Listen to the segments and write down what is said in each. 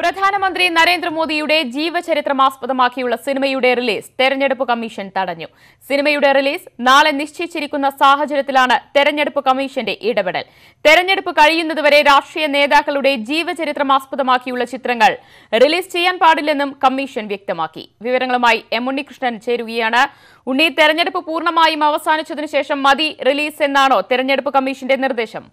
പ്രധാനമന്ത്രി നരേന്ദ്രമോദിയുടെ ജീവചരിത്രമാസ്പദമാക്കിയുള്ള സിനിമയുടെ റിലീസ് തെരഞ്ഞെടുപ്പ് കമ്മീഷൻ തടഞ്ഞു. സിനിമയുടെ റിലീസ് നാളെ നിശ്ചയിച്ചിരിക്കുന്ന സാഹചര്യത്തിലാണ് തെരഞ്ഞെടുപ്പ് കമ്മീഷന്റെ ഇടപെടൽ. തെരഞ്ഞെടുപ്പ് കഴിയുന്നതുവരെ രാഷ്ട്രീയ നേതാക്കളുടെ ജീവചരിത്രമാസ്പദമാക്കിയുള്ള ചിത്രങ്ങൾ റിലീസ് ചെയ്യാൻ പാടില്ലെന്നും കമ്മീഷൻ വ്യക്തമാക്കി. വിവരങ്ങളുമായി എം ഉണ്ണികൃഷ്ണൻ ചേരുകയാണ്. ഉണ്ണി തെരഞ്ഞെടുപ്പ് പൂർണമായും അവസാനിച്ചതിനു ശേഷം മതി റിലീസ് എന്നാണോ തെരഞ്ഞെടുപ്പ് കമ്മീഷന്റെ നിർദ്ദേശം?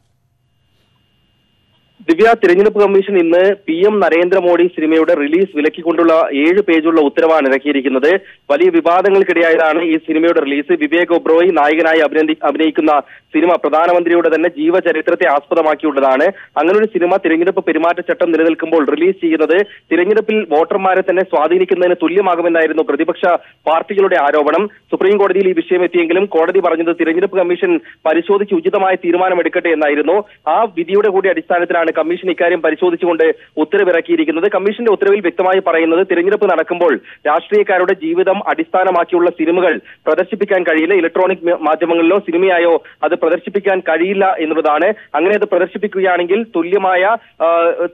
ദിവ്യ തിരഞ്ഞെടുപ്പ് കമ്മീഷൻ ഇന്ന് പി എം നരേന്ദ്രമോദി സിനിമയുടെ റിലീസ് വിലക്കിക്കൊണ്ടുള്ള ഏഴ് പേജുള്ള ഉത്തരവാണ് ഇറക്കിയിരിക്കുന്നത്. വലിയ വിവാദങ്ങൾക്കിടയായതാണ് ഈ സിനിമയുടെ റിലീസ്. വിവേക് ഒബ്രോയി നായകനായി അഭിനന്ദി- അഭിനയിക്കുന്ന സിനിമ പ്രധാനമന്ത്രിയുടെ തന്നെ ജീവചരിത്രത്തെ ആസ്പദമാക്കിയുള്ളതാണ്. അങ്ങനെ ഒരു സിനിമ തിരഞ്ഞെടുപ്പ് പെരുമാറ്റച്ചട്ടം നിലനിൽക്കുമ്പോൾ റിലീസ് ചെയ്യുന്നത് തിരഞ്ഞെടുപ്പിൽ വോട്ടർമാരെ തന്നെ സ്വാധീനിക്കുന്നതിന് തുല്യമാകുമെന്നായിരുന്നു പ്രതിപക്ഷ പാർട്ടികളുടെ ആരോപണം. സുപ്രീം കോടതിയിൽ ഈ വിഷയം എത്തിയെങ്കിലും കോടതി പറഞ്ഞത് തിരഞ്ഞെടുപ്പ് കമ്മീഷൻ പരിശോധിച്ച് ഉചിതമായ തീരുമാനമെടുക്കട്ടെ എന്നായിരുന്നു. ആ വിധിയുടെ കൂടി അടിസ്ഥാനത്തിലാണ് കമ്മീഷൻ ഇക്കാര്യം പരിശോധിച്ചുകൊണ്ട് ഉത്തരവിറക്കിയിരിക്കുന്നത്. കമ്മീഷന്റെ ഉത്തരവിൽ വ്യക്തമായി പറയുന്നത് തിരഞ്ഞെടുപ്പ് നടക്കുമ്പോൾ രാഷ്ട്രീയക്കാരുടെ ജീവിതം അടിസ്ഥാനമാക്കിയുള്ള സിനിമകൾ പ്രദർശിപ്പിക്കാൻ കഴിയില്ല. ഇലക്ട്രോണിക് മാധ്യമങ്ങളിലോ സിനിമയായോ അത് പ്രദർശിപ്പിക്കാൻ കഴിയില്ല എന്നുള്ളതാണ്. അങ്ങനെ അത് പ്രദർശിപ്പിക്കുകയാണെങ്കിൽ തുല്യമായ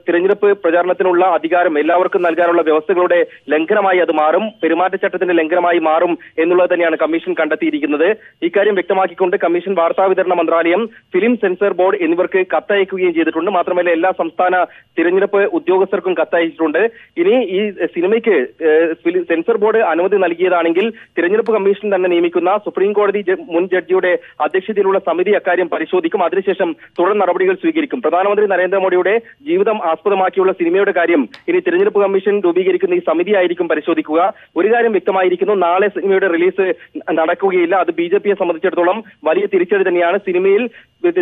തിരഞ്ഞെടുപ്പ് പ്രചാരണത്തിനുള്ള അധികാരം എല്ലാവർക്കും നൽകാനുള്ള വ്യവസ്ഥകളുടെ ലംഘനമായി അത് മാറും. പെരുമാറ്റച്ചട്ടത്തിന്റെ ലംഘനമായി മാറും എന്നുള്ളത് തന്നെയാണ് കമ്മീഷൻ കണ്ടെത്തിയിരിക്കുന്നത്. ഇക്കാര്യം വ്യക്തമാക്കിക്കൊണ്ട് കമ്മീഷൻ വാർത്താവിതരണ മന്ത്രാലയം ഫിലിം സെൻസർ ബോർഡ് എന്നിവർക്ക് കത്തയക്കുകയും ചെയ്തിട്ടുണ്ട്. മാത്രമല്ല എല്ലാ സംസ്ഥാന തിരഞ്ഞെടുപ്പ് ഉദ്യോഗസ്ഥർക്കും കത്തയച്ചിട്ടുണ്ട്. ഇനി ഈ സിനിമയ്ക്ക് സെൻസർ ബോർഡ് അനുമതി നൽകിയതാണെങ്കിൽ തിരഞ്ഞെടുപ്പ് കമ്മീഷൻ തന്നെ നിയമിക്കുന്ന സുപ്രീം കോടതി മുൻ ജഡ്ജിയുടെ അധ്യക്ഷതയിലുള്ള സമിതി അക്കാര്യം പരിശോധിക്കും. അതിനുശേഷം തുടർ നടപടികൾ സ്വീകരിക്കും. പ്രധാനമന്ത്രി നരേന്ദ്രമോദിയുടെ ജീവിതം ആസ്പദമാക്കിയുള്ള സിനിമയുടെ കാര്യം ഇനി തിരഞ്ഞെടുപ്പ് കമ്മീഷൻ രൂപീകരിക്കുന്ന ഈ സമിതി ആയിരിക്കും പരിശോധിക്കുക. ഒരു കാര്യം വ്യക്തമായിരിക്കുന്നു നാളെ സിനിമയുടെ റിലീസ് നടക്കുകയില്ല. അത് ബി ജെ പിയെ സംബന്ധിച്ചിടത്തോളം വലിയ തിരിച്ചടി തന്നെയാണ്. സിനിമയിൽ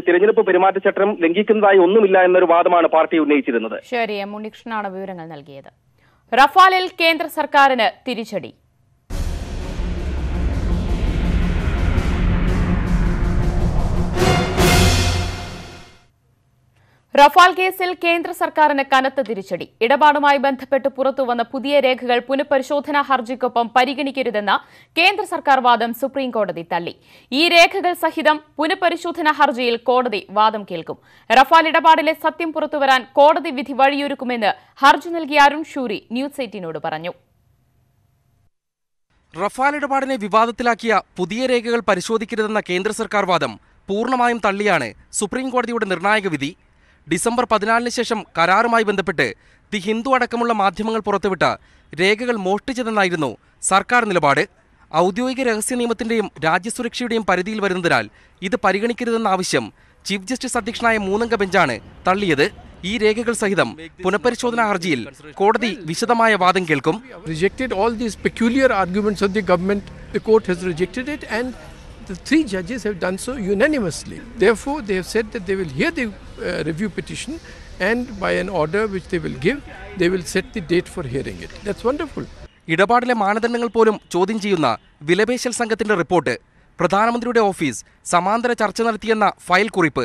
തിരഞ്ഞെടുപ്പ് പെരുമാറ്റച്ചട്ടം ലംഘിക്കുന്നതായി ഒന്നുമില്ല എന്നൊരു വാദമാണ് പാർട്ടി ഉന്നയിച്ചിരുന്നത്. ശരി എം ഉണ്ണികൃഷ്ണനാണ് വിവരങ്ങൾ നൽകിയത്. റഫാലിൽ കേന്ദ്ര സർക്കാരിന് തിരിച്ചടി. റഫാൽ കേസിൽ കേന്ദ്ര സർക്കാരിന് കനത്ത തിരിച്ചടി. ഇടപാടുമായി ബന്ധപ്പെട്ട് പുറത്തുവന്ന പുതിയ രേഖകൾ പുനഃപരിശോധനാ ഹർജിക്കൊപ്പം പരിഗണിക്കരുതെന്ന കേന്ദ്ര സർക്കാർ വാദം സുപ്രീംകോടതി തള്ളി. ഈ രേഖകൾ സഹിതം പുനഃപരിശോധനാ ഹർജിയിൽ കോടതി വാദം കേൾക്കും. റഫാൽ ഇടപാടിലെ സത്യം പുറത്തുവരാൻ കോടതി വിധി വഴിയൊരുക്കുമെന്ന് ഹർജി നൽകിയ അരുൺ ഷൂരി ന്യൂസ് എയ്റ്റീനോട് പറഞ്ഞു. റഫാൽ ഇടപാടിനെ വിവാദത്തിലാക്കിയ പുതിയ രേഖകൾ പരിശോധിക്കരുതെന്ന കേന്ദ്ര സർക്കാർ വാദം പൂർണമായും തള്ളിയാണ് സുപ്രീംകോടതിയുടെ നിർണായക വിധി. ഡിസംബർ പതിനാലിന് ശേഷം കരാറുമായി ബന്ധപ്പെട്ട് ദി ഹിന്ദു അടക്കമുള്ള മാധ്യമങ്ങൾ പുറത്തുവിട്ട രേഖകൾ മോഷ്ടിച്ചതെന്നായിരുന്നു സർക്കാർ നിലപാട്. ഔദ്യോഗിക രഹസ്യ നിയമത്തിന്റെയും രാജ്യസുരക്ഷയുടെയും പരിധിയിൽ വരുന്നതിനാൽ ഇത് പരിഗണിക്കരുതെന്ന ആവശ്യം ചീഫ് ജസ്റ്റിസ് അധ്യക്ഷനായ മൂന്നംഗ ബെഞ്ചാണ് തള്ളിയത്. ഈ രേഖകൾ സഹിതം പുനഃപരിശോധനാ ഹർജിയിൽ കോടതി വിശദമായ വാദം കേൾക്കും. The three judges have done so unanimously. Therefore, they have said that they will hear the uh, review petition, and by an order which they will give, they will set the date for hearing it. That's wonderful. ഇടപാടിലെ മാനദണ്ഡങ്ങൾ പോലും ചോദ്യം ചെയ്യുന്ന വിലപേശൽ സംഘത്തിന്റെ report പ്രധാനമന്ത്രിയുടെ office സമാന്തര ചർച്ച നടത്തിയെന്ന ഫയൽ കുറിപ്പ്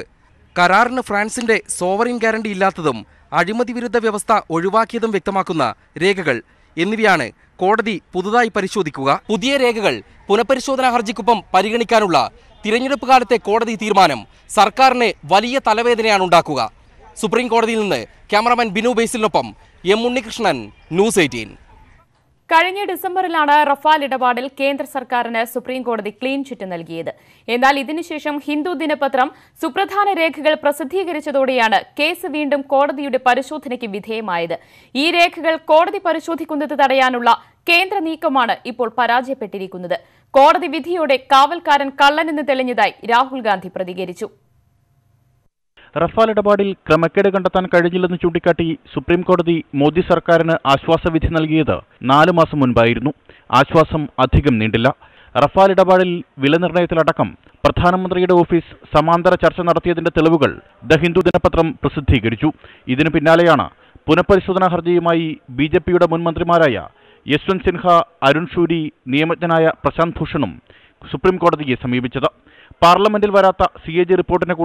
കരാറിന് ഫ്രാൻസിന്റെ സോവറിൻ ഗ്യാരണ്ടി ഇല്ലാത്തതും അഴിമതി വിരുദ്ധ വ്യവസ്ഥ ഒഴിവാക്കിയതും വ്യക്തമാക്കുന്ന രേഖകൾ എന്നിവയാണ് കോടതി പുതുതായി പരിശോധിക്കുക. പുതിയ രേഖകൾ പുനഃപരിശോധനാ ഹർജിക്കൊപ്പം പരിഗണിക്കാനുള്ള തിരഞ്ഞെടുപ്പ് കാലത്തെ കോടതി തീരുമാനം സർക്കാരിന് വലിയ തലവേദനയാണ് ഉണ്ടാക്കുക. സുപ്രീം കോടതിയിൽ നിന്ന് ക്യാമറമാൻ ബിനു ബേസിലിനൊപ്പം എം ഉണ്ണികൃഷ്ണൻ ന്യൂസ് എയ്റ്റീൻ. കഴിഞ്ഞ ഡിസംബറിലാണ് റഫാൽ ഇടപാടിൽ കേന്ദ്ര സർക്കാരിന് സുപ്രീംകോടതി ക്ലീൻ ചിറ്റ് നൽകിയത്. എന്നാൽ ഇതിനുശേഷം ഹിന്ദു ദിനപത്രം സുപ്രധാന രേഖകൾ പ്രസിദ്ധീകരിച്ചതോടെയാണ് കേസ് വീണ്ടും കോടതിയുടെ പരിശോധനയ്ക്ക് വിധേയമായത്. ഈ രേഖകൾ കോടതി പരിശോധിക്കുന്നത് തടയാനുള്ള കേന്ദ്ര നീക്കമാണ് ഇപ്പോൾ പരാജയപ്പെട്ടിരിക്കുന്നത്. കോടതി വിധിയോടെ കാവൽക്കാരൻ കള്ളനെന്ന് തെളിഞ്ഞതായി രാഹുൽ ഗാന്ധി പ്രതികരിച്ചു. റഫാൽ ഇടപാടിൽ ക്രമക്കേട് കണ്ടെത്താൻ കഴിഞ്ഞില്ലെന്ന് ചൂണ്ടിക്കാട്ടി സുപ്രീം കോടതി മോദി സർക്കാരിന് ആശ്വാസവിധി നൽകിയത് നാലു മാസം മുൻപായിരുന്നു. ആശ്വാസം അധികം നീണ്ടില്ല. റഫാൽ ഇടപാടിൽ വില നിർണയത്തിലടക്കം പ്രധാനമന്ത്രിയുടെ ഓഫീസ് സമാന്തര ചർച്ച നടത്തിയതിന്റെ തെളിവുകൾ ദ ഹിന്ദു ദിനപത്രം പ്രസിദ്ധീകരിച്ചു. ഇതിനു പിന്നാലെയാണ് പുനഃപരിശോധനാ ഹർജിയുമായി ബി ജെ പിയുടെ മുൻ മന്ത്രിമാരായ യശ്വന്ത് സിൻഹ അരുൺ ഷൂരി നിയമജ്ഞനായ പ്രശാന്ത് ഭൂഷണും സുപ്രീം കോടതിയെ സമീപിച്ചത്. പാർലമെന്റിൽ വരാത്ത സി എ ജി റിപ്പോർട്ടിനെ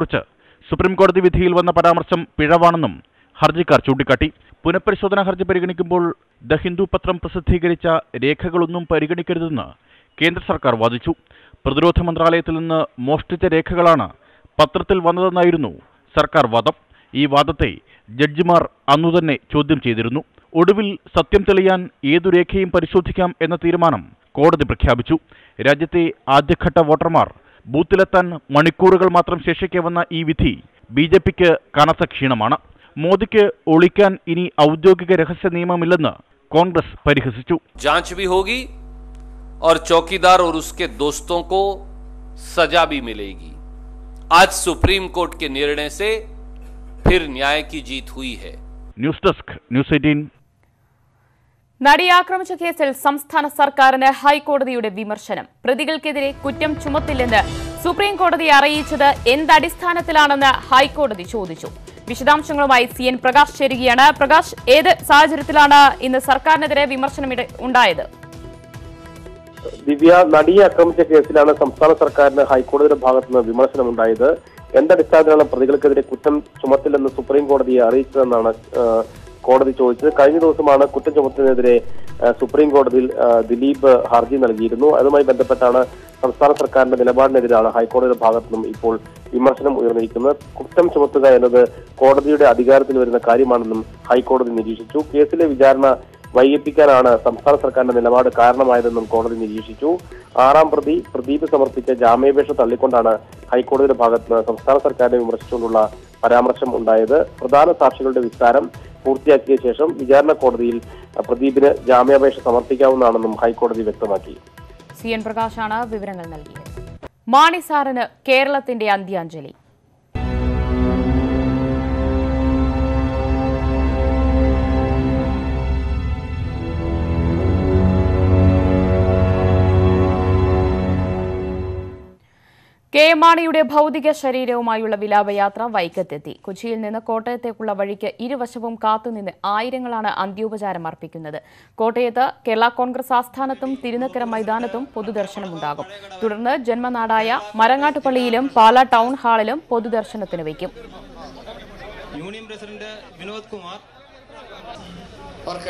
കുറിച്ച് സുപ്രീം കോടതി വിധിയിൽ വന്ന പരാമർശം പിഴവാണെന്നും ഹർജിക്കാർ ചൂണ്ടിക്കാട്ടി. പുനഃപരിശോധനാ ഹർജി പരിഗണിക്കുമ്പോൾ ദ ഹിന്ദു പത്രം പ്രസിദ്ധീകരിച്ച രേഖകളൊന്നും പരിഗണിക്കരുതെന്ന് കേന്ദ്ര സർക്കാർ വാദിച്ചു. പ്രതിരോധ മന്ത്രാലയത്തിൽ നിന്ന് മോഷ്ടിച്ച രേഖകളാണ് പത്രത്തിൽ വന്നതെന്നായിരുന്നു സർക്കാർ വാദം. ഈ വാദത്തെ ജഡ്ജിമാർ അന്നുതന്നെ ചോദ്യം ചെയ്തിരുന്നു. ഒടുവിൽ സത്യം തെളിയാൻ ഏതു രേഖയും പരിശോധിക്കാം എന്ന തീരുമാനം കോടതി പ്രഖ്യാപിച്ചു. രാജ്യത്തെ ആദ്യഘട്ട വോട്ടർമാർ ബൂത്തിലെത്താൻ മണിക്കൂറുകൾ മാത്രം ശേഷിക്കെ വന്ന ഈ വിധി ബി ജെ പിക്ക് കനത്ത ക്ഷീണമാണ് മോദിക്ക് ഒളിക്കാൻ ഇനി ഔദ്യോഗിക രഹസ്യ നിയമമില്ലെന്ന് കോൺഗ്രസ് പരിഹസിച്ചു जांच भी होगी और चौकीदार और उसके दोस्तों को सजा भी मिलेगी आज सुप्रीम कोर्ट के निर्णय से फिर न्याय की जीत हुई है ന്യൂസ് ഡെസ്ക് ന്യൂസ് എയ്റ്റീൻ നടിയെ ആക്രമിച്ച കേസിൽ സംസ്ഥാന സർക്കാരിന് ഹൈക്കോടതിയുടെ വിമർശനം. പ്രതികൾക്കെതിരെ കുറ്റം ചുമത്തില്ലെന്ന് സുപ്രീം കോടതി അറിയിച്ചത് എന്തടിസ്ഥാനത്തിലാണെന്ന് ഹൈക്കോടതി ചോദിച്ചു. വിശദാംശങ്ങളുമായി സി എൻ പ്രകാശ് ചേരുകയാണ്. പ്രകാശ് ഏത് സാഹചര്യത്തിലാണ് ഇന്ന് സർക്കാരിനെതിരെ വിമർശനം ഉണ്ടായത്? ദിവ്യ നടിയെ ആക്രമിച്ച കേസിലാണ് സംസ്ഥാന സർക്കാരിന് ഹൈക്കോടതിയുടെ ഭാഗത്തു നിന്ന് വിമർശനമുണ്ടായത് എന്തടിസ്ഥാനത്തിലാണ് പ്രതികൾക്കെതിരെ കുറ്റം ചുമത്തില്ലെന്ന് സുപ്രീം കോടതിയെ അറിയിച്ചതെന്നാണ് കോടതി ചോദിച്ചത്. കഴിഞ്ഞ ദിവസമാണ് കുറ്റം ചുമത്തുന്നതിനെതിരെ സുപ്രീം കോടതിയിൽ ദിലീപ് ഹർജി നൽകിയിരുന്നു. അതുമായി ബന്ധപ്പെട്ടാണ് സംസ്ഥാന സർക്കാരിന്റെ നിലപാടിനെതിരാണ് ഹൈക്കോടതിയുടെ ഭാഗത്തു നിന്നും ഇപ്പോൾ വിമർശനം ഉയർന്നിരിക്കുന്നത്. കുറ്റം ചുമത്തുക എന്നത് കോടതിയുടെ അധികാരത്തിൽ വരുന്ന കാര്യമാണെന്നും ഹൈക്കോടതി നിരീക്ഷിച്ചു. കേസിലെ വിചാരണ വൈകിപ്പിക്കാനാണ് സംസ്ഥാന സർക്കാരിന്റെ നിലപാട് കാരണമായതെന്നും കോടതി നിരീക്ഷിച്ചു. ആറാം പ്രതി പ്രദീപ് സമർപ്പിച്ച ജാമ്യാപേക്ഷ തള്ളിക്കൊണ്ടാണ് ഹൈക്കോടതിയുടെ ഭാഗത്ത് സംസ്ഥാന സർക്കാരിനെ വിമർശിച്ചുകൊണ്ടുള്ള പരാമർശം ഉണ്ടായത്. പ്രധാന സാക്ഷികളുടെ വിസ്താരം പൂർത്തിയാക്കിയ ശേഷം വിചാരണ കോടതിയിൽ പ്രദീപിന് ജാമ്യാപേക്ഷ സമർപ്പിക്കാവുന്നതാണെന്നും ഹൈക്കോടതി വ്യക്തമാക്കി. സി എൻ പ്രകാശാണ് വിവരങ്ങൾ നൽകിയത്. മാണിസാറിന് കേരളത്തിന്റെ അന്ത്യാഞ്ജലി. കെ എം മാണിയുടെ ഭൗതിക ശരീരവുമായുള്ള വിലാപയാത്ര വൈക്കത്തെത്തി. കൊച്ചിയിൽ നിന്ന് കോട്ടയത്തേക്കുള്ള വഴിക്ക് ഇരുവശവും കാത്തുനിന്ന് ആയിരങ്ങളാണ് അന്ത്യോപചാരം അർപ്പിക്കുന്നത്. കോട്ടയത്ത് കേരള കോൺഗ്രസ് ആസ്ഥാനത്തും തിരുനക്കര മൈതാനത്തും പൊതുദർശനമുണ്ടാകും. തുടർന്ന് ജന്മനാടായ മരങ്ങാട്ടുപള്ളിയിലും പാല ടൗൺ ഹാളിലും പൊതുദർശനത്തിന് വയ്ക്കും. യൂണിയൻ പ്രസിഡന്റ് വിനോദ് കുമാർ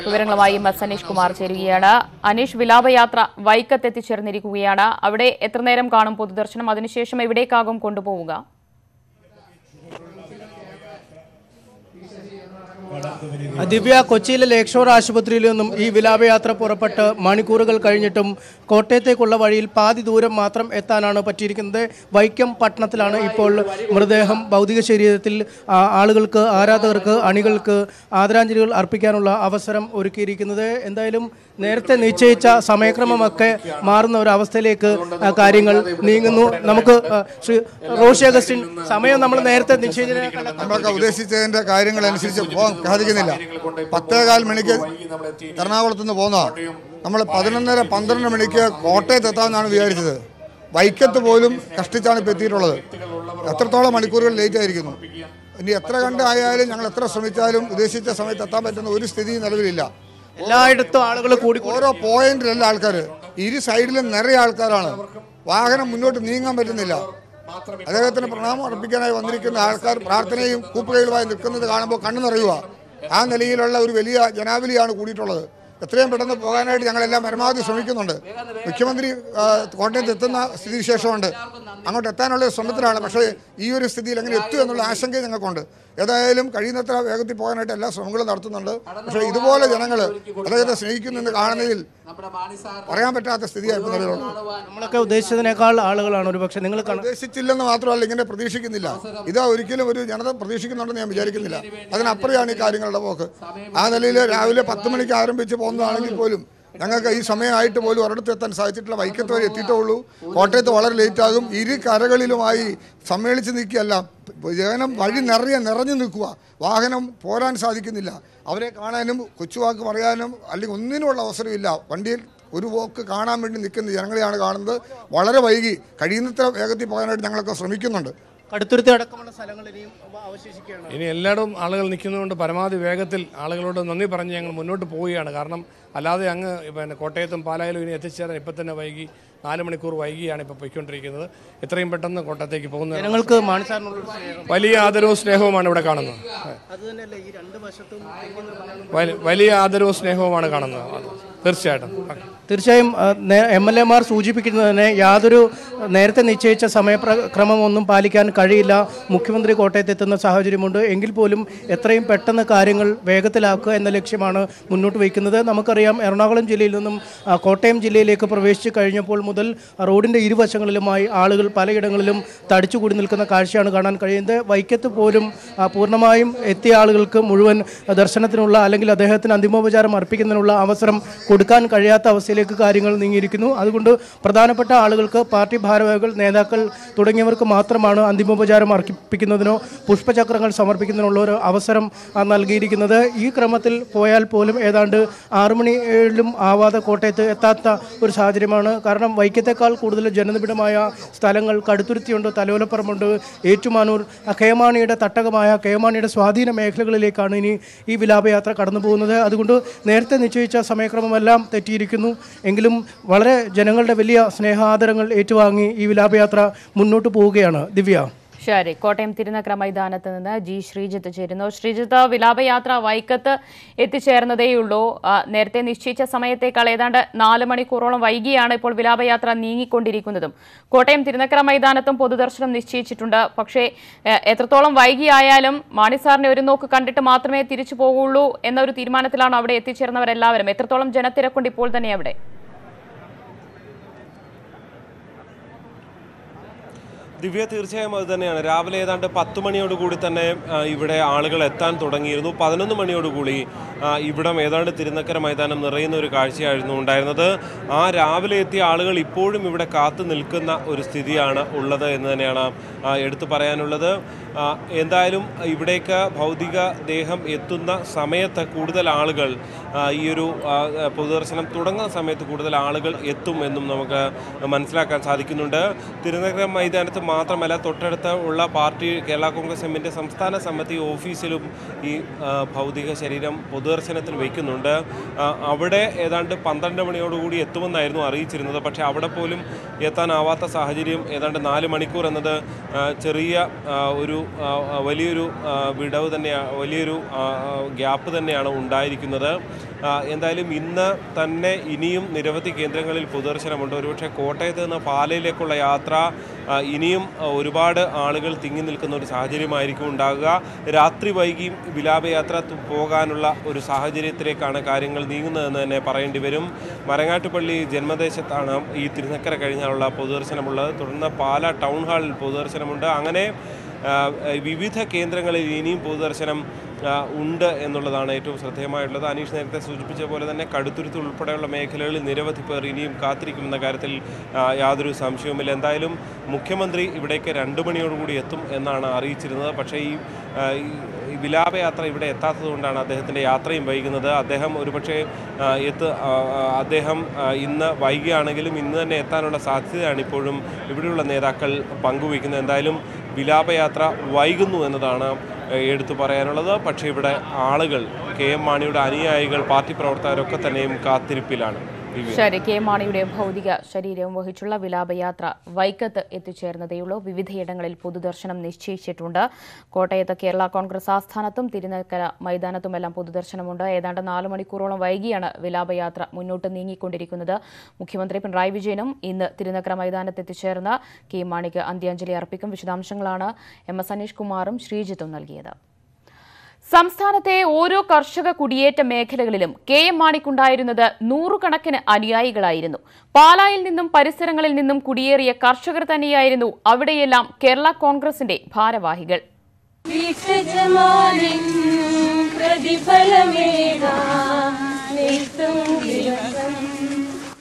വിവരങ്ങളുമായി എം എസ് അനീഷ് കുമാർ ചേരുകയാണ്. അനീഷ് വിലാപയാത്ര വൈക്കത്തെത്തിച്ചേർന്നിരിക്കുകയാണ്. അവിടെ എത്ര നേരം കാണും പൊതുദർശനം? അതിനുശേഷം എവിടേക്കാകും കൊണ്ടുപോവുക? ദിവ്യ കൊച്ചിയിലെ ലേക്ഷോർ ആശുപത്രിയിൽ നിന്നും ഈ വിലാപയാത്ര പുറപ്പെട്ട് മണിക്കൂറുകൾ കഴിഞ്ഞിട്ടും കോട്ടയത്തേക്കുള്ള വഴിയിൽ പാതി ദൂരം മാത്രം എത്താനാണ് പറ്റിയിരിക്കുന്നത്. വൈക്കം പട്ടണത്തിലാണ് ഇപ്പോൾ മൃതദേഹം. ഭൗതിക ശരീരത്തിൽ ആളുകൾക്ക് ആരാധകർക്ക് അണികൾക്ക് ആദരാഞ്ജലികൾ അർപ്പിക്കാനുള്ള അവസരം ഒരുക്കിയിരിക്കുന്നത്. എന്തായാലും നേരത്തെ നിശ്ചയിച്ച സമയക്രമമൊക്കെ മാറുന്ന ഒരു അവസ്ഥയിലേക്ക് കാര്യങ്ങൾ നീങ്ങുന്നു. നമുക്ക് ശ്രീ റോഷി അഗസ്റ്റിൻ സമയം നമ്മൾ നേരത്തെ നമ്മളൊക്കെ ഉദ്ദേശിച്ചതിന്റെ കാര്യങ്ങൾ അനുസരിച്ച് പോകാൻ സാധിക്കുന്നില്ല. പത്തേകാൽ മണിക്ക് എറണാകുളത്ത് നിന്ന് പോകുന്നതാണ്. നമ്മൾ പതിനൊന്നര പന്ത്രണ്ട് മണിക്ക് കോട്ടയത്ത് എത്താമെന്നാണ് വിചാരിച്ചത്. വൈക്കത്ത് പോലും കഷ്ടിച്ചാണ് ഇപ്പോൾ എത്തിയിട്ടുള്ളത്. എത്രത്തോളം മണിക്കൂറുകൾ ലേറ്റ് ആയിരിക്കുന്നു? ഇനി എത്ര കണ്ടായാലും ഞങ്ങൾ എത്ര ശ്രമിച്ചാലും ഉദ്ദേശിച്ച സമയത്ത് എത്താൻ പറ്റുന്ന ഒരു സ്ഥിതി നിലവിലില്ല. എല്ലായിടത്തും ആളുകൾ കൂടി ഓരോ പോയിന്റിലല്ല ആൾക്കാർ ഇരു സൈഡിലും നിറയെ ആൾക്കാരാണ്. വാഹനം മുന്നോട്ട് നീങ്ങാൻ പറ്റുന്നില്ല. അദ്ദേഹത്തിന് പ്രണാമം അർപ്പിക്കാനായി വന്നിരിക്കുന്ന ആൾക്കാർ പ്രാർത്ഥനയും കൂപ്പുകയിലുമായി നിൽക്കുന്നത് കാണുമ്പോൾ കണ്ണു നിറയുക ആ നിലയിലുള്ള ഒരു വലിയ ജനാവലിയാണ് കൂടിയിട്ടുള്ളത്. എത്രയും പെട്ടെന്ന് പോകാനായിട്ട് ഞങ്ങളെല്ലാം പരമാവധി ശ്രമിക്കുന്നുണ്ട്. മുഖ്യമന്ത്രി കോട്ടയത്ത് എത്തുന്ന സ്ഥിതിവിശേഷമുണ്ട് അങ്ങോട്ട് എത്താനുള്ള ശ്രമത്തിലാണ്. പക്ഷേ ഈ ഒരു സ്ഥിതിയിൽ എങ്ങനെ എത്തും എന്നുള്ള ആശങ്ക ഞങ്ങൾക്കുണ്ട്. ഏതായാലും കഴിയുന്നത്ര വേഗത്തിൽ പോകാനായിട്ട് എല്ലാ ശ്രമങ്ങളും നടത്തുന്നുണ്ട്. പക്ഷേ ഇതുപോലെ ജനങ്ങൾ അദ്ദേഹത്തെ സ്നേഹിക്കുന്നെന്ന് കാണുന്നതിൽ പറയാൻ പറ്റാത്ത സ്ഥിതിയായി നിലവിലുള്ളത് നമ്മളൊക്കെ ഉദ്ദേശിച്ചതിനേക്കാൾ ആളുകളാണ് ഒരു പക്ഷേ നിങ്ങൾ ഉദ്ദേശിച്ചില്ലെന്ന് മാത്രമല്ല ഇങ്ങനെ പ്രതീക്ഷിക്കുന്നില്ല. ഇത് ഒരിക്കലും ഒരു ജനത പ്രതീക്ഷിക്കുന്നുണ്ടെന്ന് ഞാൻ വിചാരിക്കുന്നില്ല. അതിനപ്പുറമാണ് ഈ കാര്യങ്ങളുടെ പോക്ക്. ആ നിലയിൽ രാവിലെ പത്ത് മണിക്ക് ആരംഭിച്ച് പോകുന്നതാണെങ്കിൽ പോലും ഞങ്ങൾക്ക് ഈ സമയമായിട്ട് പോലും ഒരിടത്ത് എത്താൻ സാധിച്ചിട്ടില്ല. വൈക്കത്ത് വരെ എത്തിയിട്ടുള്ളൂ കോട്ടയത്ത് വളരെ ലേറ്റ് ആകും. ഇരു കരകളിലുമായി സമ്മേളിച്ച് നിൽക്കുകയല്ല. ജനം വഴി നിറയെ നിറഞ്ഞു നിൽക്കുക. വാഹനം പോരാൻ സാധിക്കുന്നില്ല. അവരെ കാണാനും കൊച്ചുവാക്ക് പറയാനും അല്ലെങ്കിൽ ഒന്നിനുമുള്ള അവസരമില്ല. വണ്ടിയിൽ ഒരു വോക്ക് കാണാൻ വേണ്ടി നിൽക്കുന്ന ജനങ്ങളെയാണ് കാണുന്നത്. വളരെ വൈകി കഴിയുന്നത്ര വേഗത്തിൽ പോകാനായിട്ട് ഞങ്ങളൊക്കെ ശ്രമിക്കുന്നുണ്ട്. കടുത്തുരുത്തി അടക്കമുള്ള സ്ഥലങ്ങൾ ഇനിയും അവശേഷിക്കുകയാണ്. ഇനി എല്ലായിടവും ആളുകൾ നിൽക്കുന്നതുകൊണ്ട് പരമാവധി വേഗത്തിൽ ആളുകളോട് നന്ദി പറഞ്ഞ് ഞങ്ങൾ മുന്നോട്ട് പോവുകയാണ്. കാരണം അല്ലാതെ അങ്ങ് പിന്നെ കോട്ടയത്തും പാലായിലും ഇനി എത്തിച്ചേരാൻ ഇപ്പം തന്നെ വൈകി നാല് മണിക്കൂർ വൈകിയാണ് ഇപ്പോൾ പോയിക്കൊണ്ടിരിക്കുന്നത്. എത്രയും പെട്ടെന്ന് കോട്ടയത്തേക്ക് പോകുന്നത് ഞങ്ങൾക്ക് വലിയ ആദരവും സ്നേഹവുമാണ് ഇവിടെ കാണുന്നത്. വലിയ ആദരവും സ്നേഹവുമാണ് കാണുന്നത്. തീർച്ചയായിട്ടും. തീർച്ചയായും എം എൽ എമാർ സൂചിപ്പിക്കുന്നതിന് യാതൊരു നേരത്തെ നിശ്ചയിച്ച സമയക്രമമൊന്നും പാലിക്കാൻ കഴിയില്ല. മുഖ്യമന്ത്രി കോട്ടയത്ത് എത്തുന്ന സാഹചര്യമുണ്ട്. എങ്കിൽ പോലും എത്രയും പെട്ടെന്ന് കാര്യങ്ങൾ വേഗത്തിലാക്കുക എന്ന ലക്ഷ്യമാണ് മുന്നോട്ട് വയ്ക്കുന്നത്. നമുക്കറിയാം എറണാകുളം ജില്ലയിൽ നിന്നും കോട്ടയം ജില്ലയിലേക്ക് പ്രവേശിച്ച് കഴിഞ്ഞപ്പോൾ മുതൽ റോഡിന്റെ ഇരുവശങ്ങളിലുമായി ആളുകൾ പലയിടങ്ങളിലും തടിച്ചുകൂടി നിൽക്കുന്ന കാഴ്ചയാണ് കാണാൻ കഴിയുന്നത്. വൈക്കത്ത് പോലും പൂർണമായും എത്തിയ ആളുകൾക്ക് മുഴുവൻ ദർശനത്തിനുള്ള അല്ലെങ്കിൽ അദ്ദേഹത്തിന് അന്തിമോപചാരം അർപ്പിക്കുന്നതിനുള്ള അവസരം കൊടുക്കാൻ കഴിയാത്ത അവസ്ഥയിലേക്ക് കാര്യങ്ങൾ നീങ്ങിയിരിക്കുന്നു. അതുകൊണ്ട് പ്രധാനപ്പെട്ട ആളുകൾക്ക് പാർട്ടി ഭാരവാഹികൾ നേതാക്കൾ തുടങ്ങിയവർക്ക് മാത്രമാണ് അന്തിമോപചാരം അർപ്പിക്കുന്നതിനോ പുഷ്പചക്രങ്ങൾ സമർപ്പിക്കുന്നതിനുള്ള ഒരു അവസരം നൽകിയിരിക്കുന്നത്. ഈ ക്രമത്തിൽ പോയാൽ പോലും ഏതാണ്ട് ആറു മണിയിലും ആവാതെ കോട്ടയത്ത് എത്താത്ത ഒരു സാഹചര്യമാണ്. കാരണം വൈക്കത്തേക്കാൾ കൂടുതൽ ജനനിബിഡമായ സ്ഥലങ്ങൾ കടുത്തുരുത്തിയുണ്ട് തലോലപ്പുറമുണ്ട് ഏറ്റുമാനൂർ കേമാണിയുടെ തട്ടകമായ കേമാണിയുടെ സ്വാധീന മേഖലകളിലേക്കാണ് ഇനി ഈ വിലാപയാത്ര കടന്നു പോകുന്നത്. അതുകൊണ്ട് നേരത്തെ നിശ്ചയിച്ച സമയക്രമമെല്ലാം തെറ്റിയിരിക്കുന്നു. എങ്കിലും വളരെ ജനങ്ങളുടെ വലിയ സ്നേഹാദരങ്ങൾ ഏറ്റുവാങ്ങി ഈ വിലാപയാത്ര മുന്നോട്ട് പോവുകയാണ്. ദിവ്യ. ശരി കോട്ടയം തിരുനക്ര മൈതാനത്ത് നിന്ന് ജി ശ്രീജിത്ത് ചേരുന്നു. ശ്രീജിത്ത് വിലാപയാത്ര വൈക്കത്ത് എത്തിച്ചേർന്നതേയുള്ളൂ. നേരത്തെ നിശ്ചയിച്ച സമയത്തേക്കാൾ ഏതാണ്ട് നാല് മണിക്കൂറോളം വൈകിയാണ് ഇപ്പോൾ വിലാപയാത്ര നീങ്ങിക്കൊണ്ടിരിക്കുന്നതും. കോട്ടയം തിരുനക്ര മൈതാനത്തും പൊതുദർശനം നിശ്ചയിച്ചിട്ടുണ്ട്. പക്ഷേ എത്രത്തോളം വൈകിയായാലും മാണിസാറിനെ ഒരു നോക്ക് കണ്ടിട്ട് മാത്രമേ തിരിച്ചു പോകുള്ളൂ എന്നൊരു തീരുമാനത്തിലാണ് അവിടെ എത്തിച്ചേർന്നവരെല്ലാവരും. എത്രത്തോളം ജനത്തിരക്കുണ്ട് ഇപ്പോൾ തന്നെ അവിടെ? ദിവ്യ തീർച്ചയായും അത് തന്നെയാണ്. രാവിലെ ഏതാണ്ട് പത്ത് മണിയോടുകൂടി തന്നെ ഇവിടെ ആളുകൾ എത്താൻ തുടങ്ങിയിരുന്നു. പതിനൊന്ന് മണിയോടുകൂടി ഇവിടം ഏതാണ്ട് തിരുനക്കര മൈതാനം നിറയുന്ന ഒരു കാഴ്ചയായിരുന്നു ഉണ്ടായിരുന്നത്. ആ രാവിലെ എത്തിയ ആളുകൾ ഇപ്പോഴും ഇവിടെ കാത്തു നിൽക്കുന്ന ഒരു സ്ഥിതിയാണ് ഉള്ളത് എന്ന് തന്നെയാണ് എടുത്തു പറയാനുള്ളത്. എന്തായാലും ഇവിടേക്ക് ഭൗതിക ദേഹം എത്തുന്ന സമയത്ത് കൂടുതൽ ആളുകൾ ഈ ഒരു പൊതുദർശനം തുടങ്ങുന്ന സമയത്ത് കൂടുതൽ ആളുകൾ എത്തും എന്നും നമുക്ക് മനസ്സിലാക്കാൻ സാധിക്കുന്നുണ്ട്. തിരുനക്കര മൈതാനത്ത് മാത്രമല്ല തൊട്ടടുത്ത് ഉള്ള പാർട്ടി കേരള കോൺഗ്രസ് എമ്മിന്റെ സംസ്ഥാന സമിതി ഓഫീസിലും ഈ ഭൗതിക ശരീരം പൊതുദർശനത്തിന് വയ്ക്കുന്നുണ്ട് അവിടെ ഏതാണ്ട് പന്ത്രണ്ട് മണിയോടുകൂടി എത്തുമെന്നായിരുന്നു അറിയിച്ചിരുന്നത്. പക്ഷേ അവിടെ പോലും എത്താനാവാത്ത സാഹചര്യം ഏതാണ്ട് നാല് മണിക്കൂർ എന്നത് ചെറിയ ഒരു വലിയൊരു വിടവ് തന്നെയാണ് വലിയൊരു ഗ്യാപ്പ് തന്നെയാണ് ഉണ്ടായിരിക്കുന്നത്. എന്തായാലും ഇന്ന് തന്നെ ഇനിയും നിരവധി കേന്ദ്രങ്ങളിൽ പൊതുദർശനമുണ്ട്. ഒരുപക്ഷെ കോട്ടയത്ത് നിന്ന് പാലയിലേക്കുള്ള യാത്ര ആ, ഇനിയും ഒരുപാട് ആളുകൾ തിങ്ങി നിൽക്കുന്ന ഒരു സാഹചര്യമായിരിക്കും ഉണ്ടാകുക. രാത്രി വൈകിയും വിലാപയാത്ര പോകാനുള്ള ഒരു സാഹചര്യത്തിലേക്കാണ് കാര്യങ്ങൾ നീങ്ങുന്നതെന്ന് തന്നെ പറയേണ്ടി വരും. മരങ്ങാട്ടുപള്ളി ജന്മദേശത്താണ് ഈ തിരുനക്കര കഴിഞ്ഞാലുള്ള പൊതുദർശനമുള്ളത്. തുടർന്ന് പാല ടൗൺ ഹാളിൽ പൊതുദർശനമുണ്ട്. അങ്ങനെ വിവിധ കേന്ദ്രങ്ങളിൽ ഇനിയും പൊതുദർശനം ഉണ്ട് എന്നുള്ളതാണ് ഏറ്റവും ശ്രദ്ധേയമായിട്ടുള്ളത്. അനീഷ് നേരത്തെ സൂചിപ്പിച്ച പോലെ തന്നെ കടുത്തുരുത്ത് ഉൾപ്പെടെയുള്ള മേഖലകളിൽ നിരവധി പേർ ഇനിയും കാത്തിരിക്കുമെന്ന കാര്യത്തിൽ യാതൊരു സംശയവുമില്ല. എന്തായാലും മുഖ്യമന്ത്രി ഇവിടേക്ക് രണ്ട് മണിയോടുകൂടി എത്തും എന്നാണ് അറിയിച്ചിരുന്നത്. പക്ഷേ ഈ വിലാപയാത്ര ഇവിടെ എത്താത്തതുകൊണ്ടാണ് അദ്ദേഹത്തിന്റെ യാത്രയും വൈകുന്നത്. അദ്ദേഹം ഒരുപക്ഷെ എത്ത് അദ്ദേഹം ഇന്ന് വൈകിയാണെങ്കിലും ഇന്ന് തന്നെ എത്താനുള്ള സാധ്യതയാണ് ഇപ്പോഴും ഇവിടെയുള്ള നേതാക്കൾ പങ്കുവയ്ക്കുന്നത്. എന്തായാലും വിലാപയാത്ര വൈകുന്നു എന്നതാണ് എടുത്തു പറയാനുള്ളത് പക്ഷേ ഇവിടെ ആളുകൾ കെ എം മാണിയുടെ അനുയായികൾ പാർട്ടി പ്രവർത്തകരൊക്കെ തന്നെയും കാത്തിരിപ്പിലാണ്. ശരി കെ മാണിയുടെ ഭൗതിക ശരീരം വഹിച്ചുള്ള വിലാപയാത്ര വൈക്കത്ത് എത്തിച്ചേർന്നതേയുള്ളൂ. വിവിധയിടങ്ങളിൽ പൊതുദർശനം നിശ്ചയിച്ചിട്ടുണ്ട്. കോട്ടയത്ത് കേരള കോൺഗ്രസ് ആസ്ഥാനത്തും തിരുനക്കര മൈതാനത്തുമെല്ലാം പൊതുദർശനമുണ്ട്. ഏതാണ്ട് നാല് മണിക്കൂറോളം വൈകിയാണ് വിലാപയാത്ര മുന്നോട്ട് നീങ്ങിക്കൊണ്ടിരിക്കുന്നത്. മുഖ്യമന്ത്രി പിണറായി വിജയനും ഇന്ന് തിരുനക്കര മൈതാനത്ത് എത്തിച്ചേർന്ന് കെ മാണിക്ക് അന്ത്യാഞ്ജലി അർപ്പിക്കും വിശദാംശങ്ങളാണ് എം എസ് അനീഷ് കുമാറും ശ്രീജിത്തും നൽകിയത്. സംസ്ഥാനത്തെ ഓരോ കർഷക കുടിയേറ്റ മേഖലകളിലും കെ എം മാണിക്കുണ്ടായിരുന്നത് നൂറുകണക്കിന് അനുയായികളായിരുന്നു. പാലായിൽ നിന്നും പരിസരങ്ങളിൽ നിന്നും കുടിയേറിയ കർഷകർ തന്നെയായിരുന്നു അവിടെയെല്ലാം കേരള കോൺഗ്രസിന്റെ ഭാരവാഹികൾ.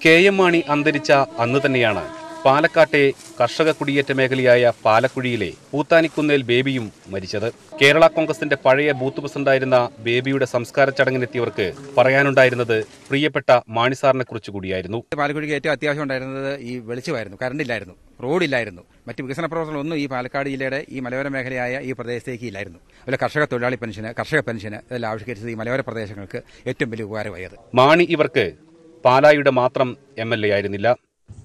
കെ എം മാണി അന്തരിച്ച അന്ന് തന്നെയാണ് പാലക്കാട്ടെ കർഷക കുടിയേറ്റ മേഖലയായ പാലക്കുഴിയിലെ പൂത്താനിക്കുന്നേൽ ബേബിയും മരിച്ചത്. കേരള കോൺഗ്രസിന്റെ പഴയ ബൂത്ത് പ്രസിഡന്റായിരുന്ന ബേബിയുടെ സംസ്കാര ചടങ്ങിനെത്തിയവർക്ക് പറയാനുണ്ടായിരുന്നത് പ്രിയപ്പെട്ട മാണിസാറിനെ കുറിച്ച് കൂടിയായിരുന്നു. പാലക്കുഴിക്ക് ഏറ്റവും അത്യാവശ്യം ഉണ്ടായിരുന്നത് ഈ വെളിച്ചമായിരുന്നു കറണ്ടില്ലായിരുന്നു റോഡില്ലായിരുന്നു മറ്റ് വികസന പ്രവർത്തനങ്ങളൊന്നും ഈ പാലക്കാട് ജില്ലയുടെ ഈ മലയോര മേഖലയായ ഈ പ്രദേശത്തേക്ക് ഇല്ലായിരുന്നു. അതുപോലെ കർഷക തൊഴിലാളി പെൻഷന് കർഷക പെൻഷന് ഇതെല്ലാം ആവിഷ്കരിച്ചത് ഈ മലയോര പ്രദേശങ്ങൾക്ക് ഏറ്റവും വലിയ ഉപകാരമായത്. മാണി ഇവർക്ക് പാലായുടെ മാത്രം എം എൽ എ ആയിരുന്നില്ല.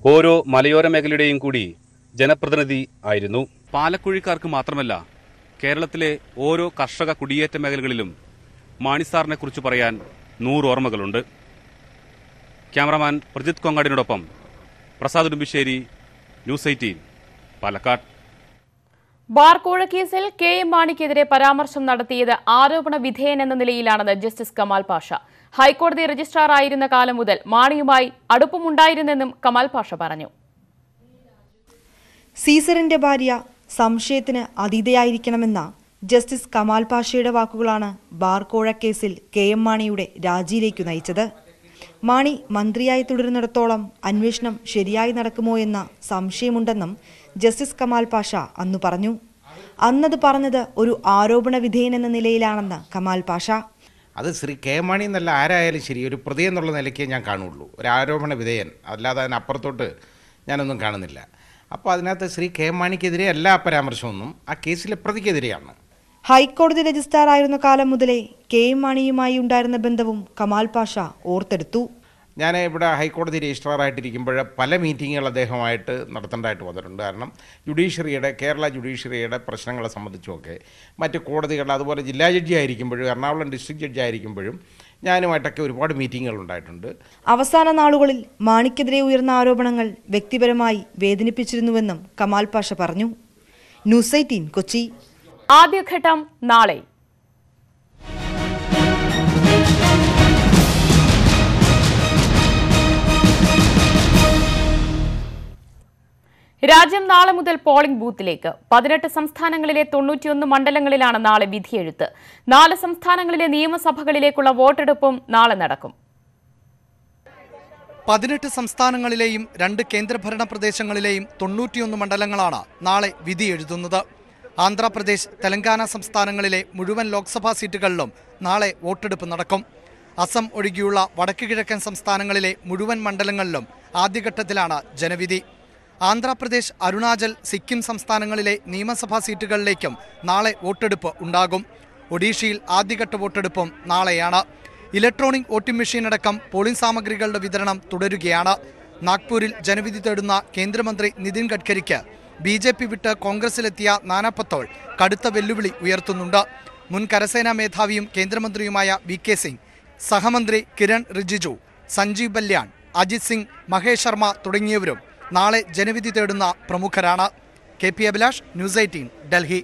ഓരോ മലയോര മേഖലയുടെയും കൂടി ജനപ്രതിനിധി ആയിരുന്നു. പാലക്കുഴിക്കാർക്ക് മാത്രമല്ല കേരളത്തിലെ ഓരോ കർഷക കുടിയേറ്റ മേഖലകളിലും മാണിസാറിനെ കുറിച്ച് പറയാൻ നൂറ് ഓർമ്മകളുണ്ട്. ക്യാമറമാൻ പ്രജിത് കൊങ്ങാടിനോടൊപ്പം പ്രസാദ് ഉടുമ്പിശ്ശേരി ന്യൂസ് എയ്റ്റീൻ പാലക്കാട്. ബാർക്കോഴ കേസിൽ കെ എം മാണിക്കെതിരെ പരാമർശം നടത്തിയത് ആരോപണ വിധേയൻ എന്ന നിലയിലാണെന്ന് ജസ്റ്റിസ് കമാൽ പാഷ. ഹൈക്കോടതി രജിസ്ട്രാർ ആയിരുന്ന കാലം മുതൽ മാണിയുമായി അടുപ്പമുണ്ടായിരുന്നെന്നും കമാൽ പാഷ പറഞ്ഞു. സീസറിന്റെ ഭാര്യ സംശയത്തിന് അതീതയായിരിക്കണമെന്ന ജസ്റ്റിസ് കമാൽ പാഷയുടെ വാക്കുകളാണ് ബാർകോഴ കേസിൽ കെ എം മാണിയുടെ രാജിയിലേക്കു നയിച്ചത്. മാണി മന്ത്രിയായി തുടരുന്നിടത്തോളം അന്വേഷണം ശരിയായി നടക്കുമോ എന്ന സംശയമുണ്ടെന്നും ജസ്റ്റിസ് കമാൽ പാഷ അന്നു പറഞ്ഞു. അന്നത് പറഞ്ഞത് ഒരു ആരോപണ വിധേയനെന്ന നിലയിലാണെന്ന് കമാൽ പാഷ അത് ശ്രീ കെ മാണി എന്നല്ല ആരായാലും ശരി ഒരു പ്രതി എന്നുള്ള നിലയ്ക്ക് ഞാൻ കാണുള്ളൂ. ഒരു ആരോപണ വിധേയൻ. അല്ലാതെ അതിനപ്പുറത്തോട്ട് ഞാനൊന്നും കാണുന്നില്ല. അപ്പോൾ അതിനകത്ത് ശ്രീ കെ മാണിക്കെതിരെ എല്ലാ പരാമർശമൊന്നും ആ കേസിലെ പ്രതിക്കെതിരെയാണ്. ഹൈക്കോടതി രജിസ്ട്രാറായിരുന്ന കാലം മുതലേ കെ എം മാണിയുമായി ഉണ്ടായിരുന്ന ബന്ധവും കമാൽ പാഷ ഓർത്തെടുത്തു. ഞാൻ ഇവിടെ ഹൈക്കോടതി രജിസ്ട്രാറായിട്ടിരിക്കുമ്പോൾ പല മീറ്റിങ്ങുകൾ അദ്ദേഹമായിട്ട് നടത്തേണ്ടതായിട്ട് വന്നിട്ടുണ്ട്. കാരണം ജുഡീഷ്യറിയുടെ കേരള ജുഡീഷ്യറിയുടെ പ്രശ്നങ്ങളെ സംബന്ധിച്ചുമൊക്കെ മറ്റ് കോടതികൾ അതുപോലെ ജില്ലാ ജഡ്ജി ആയിരിക്കുമ്പോഴും എറണാകുളം ഡിസ്ട്രിക്ട് ജഡ്ജി ആയിരിക്കുമ്പോഴും ഞാനുമായിട്ടൊക്കെ ഒരുപാട് മീറ്റിങ്ങുകൾ ഉണ്ടായിട്ടുണ്ട്. അവസാന നാളുകളിൽ മാണിക്കെതിരെ ഉയർന്ന ആരോപണങ്ങൾ വ്യക്തിപരമായി വേദനിപ്പിച്ചിരുന്നുവെന്നും കമാൽ പാഷ പറഞ്ഞു. News eighteen Kochi. ആദ്യഘട്ടം നാളെ. രാജ്യം നാളെ മുതൽ പോളിംഗ് ബൂത്തിലേക്ക്. പതിനെട്ട് സംസ്ഥാനങ്ങളിലെ തൊണ്ണൂറ്റിയൊന്ന് മണ്ഡലങ്ങളിലാണ് നാളെ വിധിയെഴുത്ത്. നാല് സംസ്ഥാനങ്ങളിലെ നിയമസഭകളിലേക്കുള്ള വോട്ടെടുപ്പും നാളെ നടക്കും. പതിനെട്ട് സംസ്ഥാനങ്ങളിലെയും രണ്ട് കേന്ദ്രഭരണ പ്രദേശങ്ങളിലെയും തൊണ്ണൂറ്റിയൊന്ന് മണ്ഡലങ്ങളാണ് നാളെ വിധിയെഴുതുന്നത്. ആന്ധ്രാപ്രദേശ് തെലങ്കാന സംസ്ഥാനങ്ങളിലെ മുഴുവൻ ലോക്സഭാ സീറ്റുകളിലും നാളെ വോട്ടെടുപ്പ് നടക്കും. അസം ഒഴികെയുള്ള വടക്കു കിഴക്കൻ സംസ്ഥാനങ്ങളിലെ മുഴുവൻ മണ്ഡലങ്ങളിലും ആദ്യഘട്ടത്തിലാണ് ജനവിധി. ആന്ധ്രാപ്രദേശ് അരുണാചൽ സിക്കിം സംസ്ഥാനങ്ങളിലെ നിയമസഭാ സീറ്റുകളിലേക്കും നാളെ വോട്ടെടുപ്പ് ഉണ്ടാകും. ഒഡീഷയിൽ ആദ്യഘട്ട വോട്ടെടുപ്പും നാളെയാണ്. ഇലക്ട്രോണിക് വോട്ടിംഗ് മെഷീൻ അടക്കം പോളിംഗ് സാമഗ്രികളുടെ വിതരണം തുടരുകയാണ്. നാഗ്പൂരിൽ ജനവിധി തേടുന്ന കേന്ദ്രമന്ത്രി നിതിൻ ഗഡ്കരിക്ക് ബി ജെ പി വിട്ട് കോൺഗ്രസിലെത്തിയ നാനാപ്പത്തോൾ കടുത്ത വെല്ലുവിളി ഉയർത്തുന്നുണ്ട്. മുൻ കരസേനാ മേധാവിയും കേന്ദ്രമന്ത്രിയുമായ വി കെ സിംഗ് സഹമന്ത്രി കിരൺ റിജിജു സഞ്ജീവ് ബല്യാൺ അജിത് സിംഗ് മഹേഷ് ശർമ്മ തുടങ്ങിയവരും നാളെ ജനവിധി തേടുന്ന പ്രമുഖരാണ്. K P Abhilash news eighteen Delhi.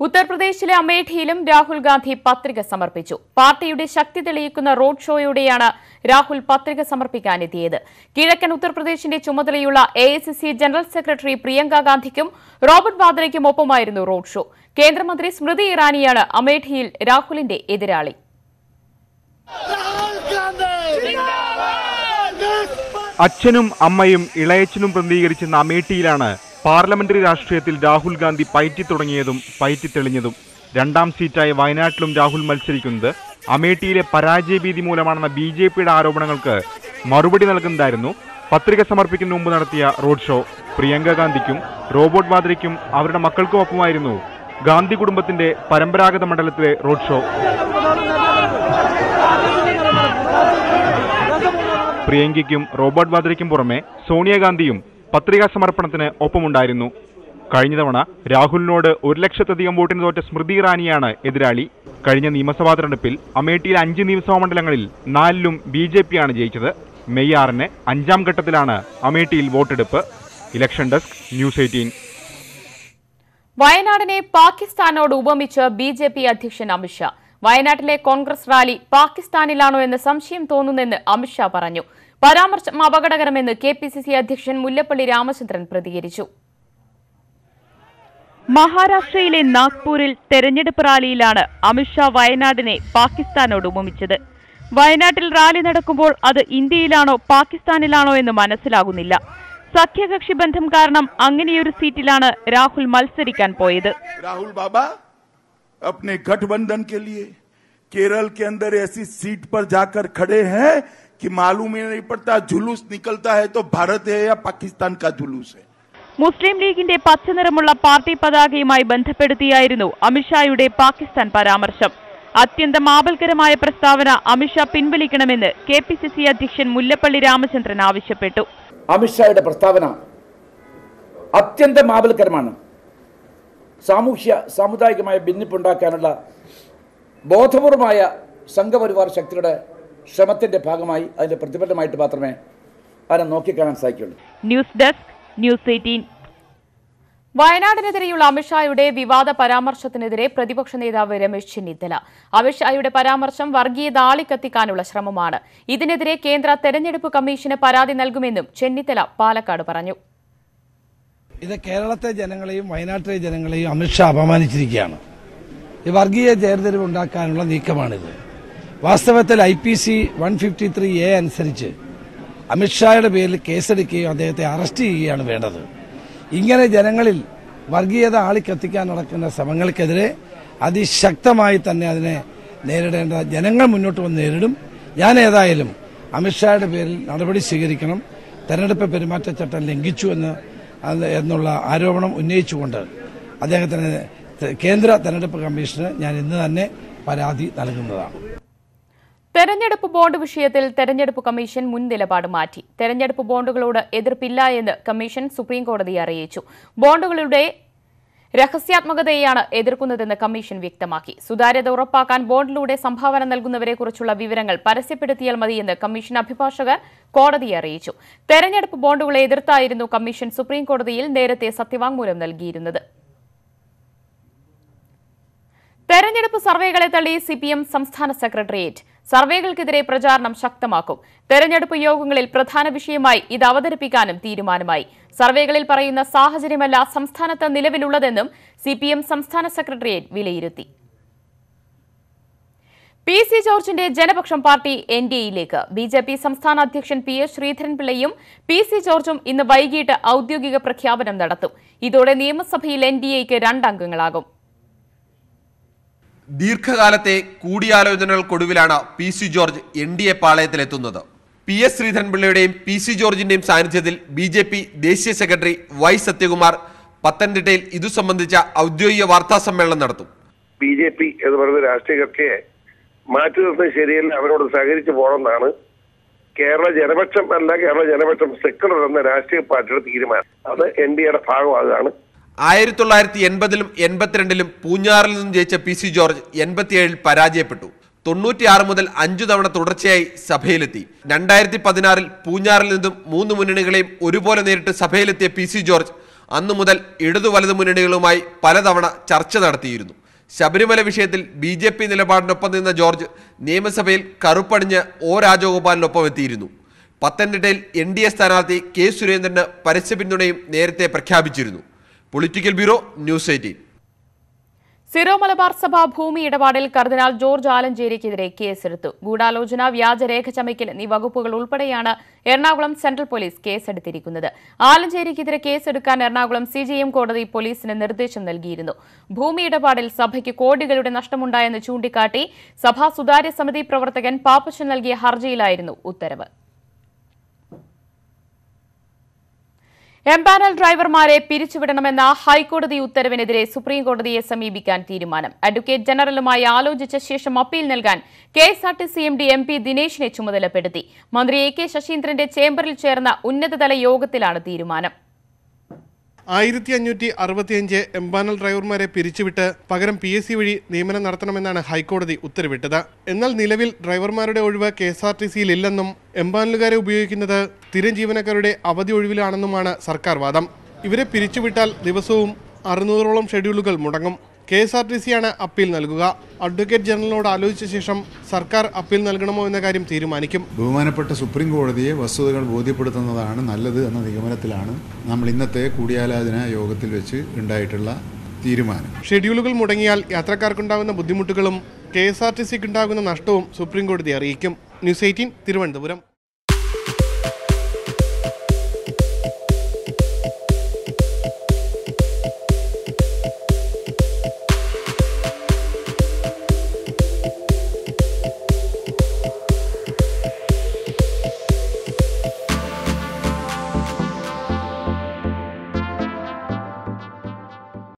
ഉത്തർപ്രദേശിലെ അമേഠിയിലും രാഹുൽ ഗാന്ധി പത്രിക സമർപ്പിച്ചു. പാർട്ടിയുടെ ശക്തി തെളിയിക്കുന്ന റോഡ് ഷോയോടെയാണ് രാഹുൽ പത്രിക സമർപ്പിക്കാനെത്തിയത്. കിഴക്കൻ ഉത്തർപ്രദേശിന്റെ ചുമതലയുള്ള എ ജനറൽ സെക്രട്ടറി പ്രിയങ്ക ഗാന്ധിക്കും റോബർട്ട് വാദ്രയ്ക്കും ഒപ്പമായിരുന്നു റോഡ് ഷോ. കേന്ദ്രമന്ത്രി സ്മൃതി ഇറാനിയാണ് അമേഠിയിൽ രാഹുലിന്റെ എതിരാളി. അച്ഛനും അമ്മയും ഇളയച്ചനും പ്രതിനിധീകരിച്ചെന്ന അമേഠിയിലാണ് പാർലമെന്ററി രാഷ്ട്രീയത്തിൽ രാഹുൽ ഗാന്ധി പയറ്റി തുടങ്ങിയതും പയറ്റി തെളിഞ്ഞതും. രണ്ടാം സീറ്റായ വയനാട്ടിലും രാഹുൽ മത്സരിക്കുന്നത് അമേഠിയിലെ പരാജയഭീതി മൂലമാണെന്ന ബി ജെ പിയുടെ ആരോപണങ്ങൾക്ക് മറുപടി നൽകുന്നതായിരുന്നു. പത്രിക സമർപ്പിക്കുന്ന മുമ്പ് നടത്തിയ റോഡ് ഷോ പ്രിയങ്ക ഗാന്ധിക്കും റോബോട്ട് വാദ്രയ്ക്കും അവരുടെ മക്കൾക്കും ഒപ്പമായിരുന്നു ഗാന്ധി കുടുംബത്തിന്റെ പരമ്പരാഗത മണ്ഡലത്തിലെ റോഡ് ഷോ. പ്രിയങ്കയ്ക്കും റോബർട്ട് വാദ്രയ്ക്കും പുറമെ സോണിയാഗാന്ധിയും പത്രികാ സമർപ്പണത്തിന് ഒപ്പമുണ്ടായിരുന്നു. കഴിഞ്ഞ തവണ രാഹുലിനോട് ഒരു ലക്ഷത്തധികം വോട്ടിന് തോറ്റ സ്മൃതി ഇറാനിയാണ് എതിരാളി. കഴിഞ്ഞ നിയമസഭാ തെരഞ്ഞെടുപ്പിൽ അമേഠിയിലെ അഞ്ച് നിയമസഭാ മണ്ഡലങ്ങളിൽ നാലിലും ബി ജെ പിയാണ് ജയിച്ചത്. മെയ് ആറിന് അഞ്ചാം ഘട്ടത്തിലാണ് അമേഠിയിൽ വോട്ടെടുപ്പ്. Election desk news eighteen. വയനാടിനെ പാകിസ്ഥാനോട് ഉപമിച്ച് ബി ജെ പി അധ്യക്ഷൻ അമിത്ഷാ. വയനാട്ടിലെ കോൺഗ്രസ് റാലി പാകിസ്ഥാനിലാണോ എന്ന് സംശയം തോന്നുന്നെന്ന് അമിത്ഷാ പറഞ്ഞു. പരാമർശം അപകടകരമെന്ന് കെ പി സി സി അധ്യക്ഷൻ മുല്ലപ്പള്ളി രാമചന്ദ്രൻ പ്രതികരിച്ചു മഹാരാഷ്ട്രയിലെ നാഗ്പൂരിൽ തെരഞ്ഞെടുപ്പ് റാലിയിലാണ് അമിത്ഷാ വയനാടിനെ പാകിസ്ഥാനോട് ഉപമിച്ചത് വയനാട്ടിൽ റാലി നടക്കുമ്പോൾ അത് ഇന്ത്യയിലാണോ പാകിസ്ഥാനിലാണോ എന്ന് മനസ്സിലാകുന്നില്ല സഖ്യകക്ഷി ബന്ധം കാരണം അങ്ങനെയൊരു സീറ്റിലാണ് രാഹുൽ മത്സരിക്കാൻ പോയത് राहुल बाबा अपने गठबंधन के लिए केरल के अंदर ऐसी सीट पर जाकर खड़े हैं कि मालूम ही नहीं पड़ता जुलूस निकलता है तो भारत है या पाकिस्तान का जुलूस है മുസ്ലിം ലീഗിന്റെ പച്ചനിറമുള്ള പാർട്ടി പതാകയുമായി ബന്ധപ്പെടുത്തിയായിരുന്നു അമിത്ഷായുടെ പാകിസ്ഥാൻ പരാമർശം അത്യന്തം ആപൽക്കരമായ പ്രസ്താവന അമിത്ഷാ പിൻവലിക്കണമെന്ന് കെ പി സി സി അധ്യക്ഷൻ മുല്ലപ്പള്ളി രാമചന്ദ്രൻ ആവശ്യപ്പെട്ടു അമിത്ഷായുടെ പ്രസ്താവന അത്യന്തം ആപൽക്കരമാണ് സാമൂഹ്യ സാമുദായികമായ ഭിന്നിപ്പുണ്ടാക്കാനുള്ള ബോധപൂർവമായ സംഘപരിവാർ ശക്തിയുടെ ശ്രമത്തിന്റെ ഭാഗമായി അതിന്റെ പ്രതിഫലമായിട്ട് മാത്രമേ അതിനെ നോക്കിക്കാണാൻ സാധിക്കുള്ളൂ. News desk news eighteen. വയനാടിനെതിരെയുള്ള അമിത്ഷായുടെ വിവാദ പരാമർശത്തിനെതിരെ പ്രതിപക്ഷ നേതാവ് രമേശ് ചെന്നിത്തല. അമിത്ഷായുടെ പരാമർശം വർഗീയ ആളിക്കത്തിക്കാനുള്ള ശ്രമമാണ്. ഇതിനെതിരെ കേന്ദ്ര തെരഞ്ഞെടുപ്പ് കമ്മീഷന് പരാതി നൽകുമെന്നും ചെന്നിത്തല പാലക്കാട് പറഞ്ഞു. ഇത് കേരളത്തെ ജനങ്ങളെയും വയനാട്ടിലെ ജനങ്ങളെയും അമിത്ഷാ അപമാനിച്ചിരിക്കുകയാണ്. ഈ വർഗീയ ചേർതിരിവ് ഉണ്ടാക്കാനുള്ള നീക്കമാണിത്. വാസ്തവത്തിൽ I P C one fifty three A അനുസരിച്ച് അമിത്ഷായുടെ പേരിൽ കേസെടുക്കുകയും അദ്ദേഹത്തെ അറസ്റ്റ് ചെയ്യുകയാണ് വേണ്ടത്. ഇങ്ങനെ ജനങ്ങളിൽ വർഗീയത ആളിക്കത്തിക്കാൻ നടക്കുന്ന ശ്രമങ്ങൾക്കെതിരെ അതിശക്തമായി തന്നെ അതിനെ നേരിടേണ്ട ജനങ്ങൾ മുന്നോട്ട് വന്ന് നേരിടും. ഞാൻ ഏതായാലും അമിത്ഷായുടെ പേരിൽ നടപടി സ്വീകരിക്കണം. തെരഞ്ഞെടുപ്പ് പെരുമാറ്റച്ചട്ടം ലംഘിച്ചു എന്ന് എന്നുള്ള ആരോപണം ഉന്നയിച്ചുകൊണ്ട് അദ്ദേഹത്തിന് കേന്ദ്ര തെരഞ്ഞെടുപ്പ് കമ്മീഷന് ഞാൻ ഇന്ന് തന്നെ പരാതി നൽകുന്നതാണ്. തെരഞ്ഞെടുപ്പ് ബോണ്ട് വിഷയത്തിൽ തെരഞ്ഞെടുപ്പ് കമ്മീഷൻ മുൻ നിലപാട് മാറ്റി. തെരഞ്ഞെടുപ്പ് ബോണ്ടുകളോട് എതിർപ്പില്ല എന്ന് കമ്മീഷൻ സുപ്രീംകോടതിയെ അറിയിച്ചു. ബോണ്ടുകളുടെ രഹസ്യാത്മകതയെയാണ് എതിർക്കുന്നതെന്ന് കമ്മീഷൻ വ്യക്തമാക്കി. സുതാര്യത ഉറപ്പാക്കാൻ ബോണ്ടിലൂടെ സംഭാവന നൽകുന്നവരെക്കുറിച്ചുള്ള വിവരങ്ങൾ പരസ്യപ്പെടുത്തിയാൽ മതിയെന്ന് കമ്മീഷൻ അഭിഭാഷകർ കോടതിയെ അറിയിച്ചു. തെരഞ്ഞെടുപ്പ് ബോണ്ടുകളെ എതിർത്തായിരുന്നു കമ്മീഷൻ സുപ്രീംകോടതിയിൽ നേരത്തെ സത്യവാങ്മൂലം നൽകിയിരുന്നത്. തെരഞ്ഞെടുപ്പ് സർവേകളെ തള്ളി സി പി എം സംസ്ഥാന സെക്രട്ടേറിയറ്റ്. സർവേകൾക്കെതിരെ പ്രചാരണം ശക്തമാക്കും. തെരഞ്ഞെടുപ്പ് യോഗങ്ങളിൽ പ്രധാന വിഷയമായി ഇത് അവതരിപ്പിക്കാനും തീരുമാനമായി. സർവേകളിൽ പറയുന്ന സാഹചര്യമല്ല സംസ്ഥാനത്ത് നിലവിലുള്ളതെന്നും സി പി എം സംസ്ഥാന സെക്രട്ടേറിയറ്റ് വിലയിരുത്തി. പി സി ജോർജിന്റെ Janapaksham party N D B J P സംസ്ഥാന അധ്യക്ഷൻ പി എസ് ശ്രീധരൻപിള്ളയും പി സി ജോർജും ഇന്ന് വൈകിട്ട് ഔദ്യോഗിക പ്രഖ്യാപനം നടത്തും. ഇതോടെ നിയമസഭയിൽ എൻ ഡി എക്ക് രണ്ടംഗങ്ങളാകും ദീർഘകാലത്തെ കൂടിയാലോചനകൾക്കൊടുവിലാണ് P C George N D A പാളയത്തിലെത്തുന്നത്. P S ശ്രീധരൻപിള്ളയുടെയും പി സി ജോർജിന്റെയും സാന്നിധ്യത്തിൽ ബി ജെ പി ദേശീയ സെക്രട്ടറി വൈ സത്യകുമാർ പത്തനംതിട്ടയിൽ ഇതു സംബന്ധിച്ച ഔദ്യോഗിക വാർത്താ സമ്മേളനം നടത്തും. ബി ജെ പി എന്ന് പറയുന്ന രാഷ്ട്രീയ കക്ഷിയെ മാറ്റി നിർത്തുന്നത് ശരിയല്ല അവരോട് സഹകരിച്ചു പോകണമെന്നാണ് കേരള ജനപക്ഷം അല്ല കേരള ജനപക്ഷം സെക്കുലർ എന്ന രാഷ്ട്രീയ പാർട്ടിയുടെ തീരുമാനം. അത് എൻ ഡി എയുടെ ഭാഗമാകുകയാണ്. ആയിരത്തി തൊള്ളായിരത്തി എൺപതിലും എൺപത്തിരണ്ടിലും പൂഞ്ഞാറിൽ നിന്നും ജയിച്ച പി സി ജോർജ് എൺപത്തിയേഴിൽ പരാജയപ്പെട്ടു. തൊണ്ണൂറ്റിയാറ് മുതൽ അഞ്ചു തവണ തുടർച്ചയായി സഭയിലെത്തി. രണ്ടായിരത്തി പതിനാറിൽ പൂഞ്ഞാറിൽ നിന്നും മൂന്ന് മുന്നണികളെയും ഒരുപോലെ നേരിട്ട് സഭയിലെത്തിയ പി സി ജോർജ് അന്നു മുതൽ ഇടതു വലതു മുന്നണികളുമായി പലതവണ ചർച്ച നടത്തിയിരുന്നു. ശബരിമല വിഷയത്തിൽ ബി ജെ പി നിലപാടിനൊപ്പം നിന്ന ജോർജ് നിയമസഭയിൽ കറുപ്പണിഞ്ഞ് ഒ രാജഗോപാലിനൊപ്പം എത്തിയിരുന്നു. പത്തനംതിട്ടയിൽ എൻ ഡി എ സ്ഥാനാർത്ഥി കെ സുരേന്ദ്രന് പരസ്യ പിന്തുണയും നേരത്തെ പ്രഖ്യാപിച്ചിരുന്നു. Political bureau news eighteen Syro Malabar സഭ ഭൂമി ഇടപാടിൽ കർദിനാൾ ജോർജ് ആലഞ്ചേരിക്കെതിരെ കേസെടുത്തു ഗൂഢാലോചന വ്യാജരേഖ ചമയ്ക്കൽ എന്നീ വകുപ്പുകൾ ഉൾപ്പെടെയാണ് എറണാകുളം സെൻട്രൽ പോലീസ് കേസെടുത്തിരിക്കുന്നത്. ആലഞ്ചേരിക്കെതിരെ കേസെടുക്കാൻ എറണാകുളം സി ജി എം കോടതി പോലീസിന് നിർദ്ദേശം നൽകിയിരുന്നു. ഭൂമി ഇടപാടിൽ സഭയ്ക്ക് കോടികളുടെ നഷ്ടമുണ്ടായെന്ന് ചൂണ്ടിക്കാട്ടി സഭാ സുതാര്യ സമിതി പ്രവർത്തകൻ പാപ്പച്ചൻ നൽകിയ ഹർജിയിലായിരുന്നു ഉത്തരവ്. എംപാനൽ ഡ്രൈവർമാരെ പിരിച്ചുവിടണമെന്ന ഹൈക്കോടതി ഉത്തരവിനെതിരെ സുപ്രീംകോടതിയെ സമീപിക്കാൻ തീരുമാനം. അഡ്വക്കേറ്റ് ജനറലുമായി ആലോചിച്ച ശേഷം അപ്പീൽ നൽകാൻ K S R T C M D M P ദിനേശിനെ ചുമതലപ്പെടുത്തി. മന്ത്രി എ കെ ശശീന്ദ്രന്റെ ചേംബറിൽ ചേർന്ന ഉന്നതതല യോഗത്തിലാണ് തീരുമാനം. ആയിരത്തി അഞ്ഞൂറ്റി അറുപത്തിയഞ്ച് എംപാനൽ ഡ്രൈവർമാരെ പിരിച്ചുവിട്ട് പകരം പി എസ് സി വഴി നിയമനം നടത്തണമെന്നാണ് ഹൈക്കോടതി ഉത്തരവിട്ടത്. എന്നാൽ നിലവിൽ ഡ്രൈവർമാരുടെ ഒഴിവ് കെ എസ് ആർ ടി സിയിൽ ഇല്ലെന്നും എംപാനലുകാരെ ഉപയോഗിക്കുന്നത് സ്ഥിരം ജീവനക്കാരുടെ അവധി ഒഴിവിലാണെന്നുമാണ് സർക്കാർ വാദം. ഇവരെ പിരിച്ചുവിട്ടാൽ ദിവസവും അറുന്നൂറോളം ഷെഡ്യൂളുകൾ മുടങ്ങും. കെ എസ് ആർ ടി സിയാണ് അപ്പീൽ നൽകുക. അഡ്വക്കേറ്റ് ജനറലിനോട് ആലോചിച്ച ശേഷം സർക്കാർ അപ്പീൽ നൽകണമോ എന്ന കാര്യം തീരുമാനിക്കും. ബഹുമാനപ്പെട്ട സുപ്രീം കോടതിയെ വസ്തുതകൾ ബോധ്യപ്പെടുത്തുന്നതാണ് നല്ലത് എന്ന നിഗമനത്തിലാണ് നമ്മൾ ഇന്നത്തെ കൂടിയാലോചന യോഗത്തിൽ വെച്ച് ഉണ്ടായിട്ടുള്ള തീരുമാനം. ഷെഡ്യൂളുകൾ മുടങ്ങിയാൽ യാത്രക്കാർക്കുണ്ടാകുന്ന ബുദ്ധിമുട്ടുകളും കെ എസ് ആർ ടി സിക്ക് ഉണ്ടാകുന്ന നഷ്ടവും സുപ്രീം കോടതി അറിയിക്കും. News eighteen Thiruvananthapuram.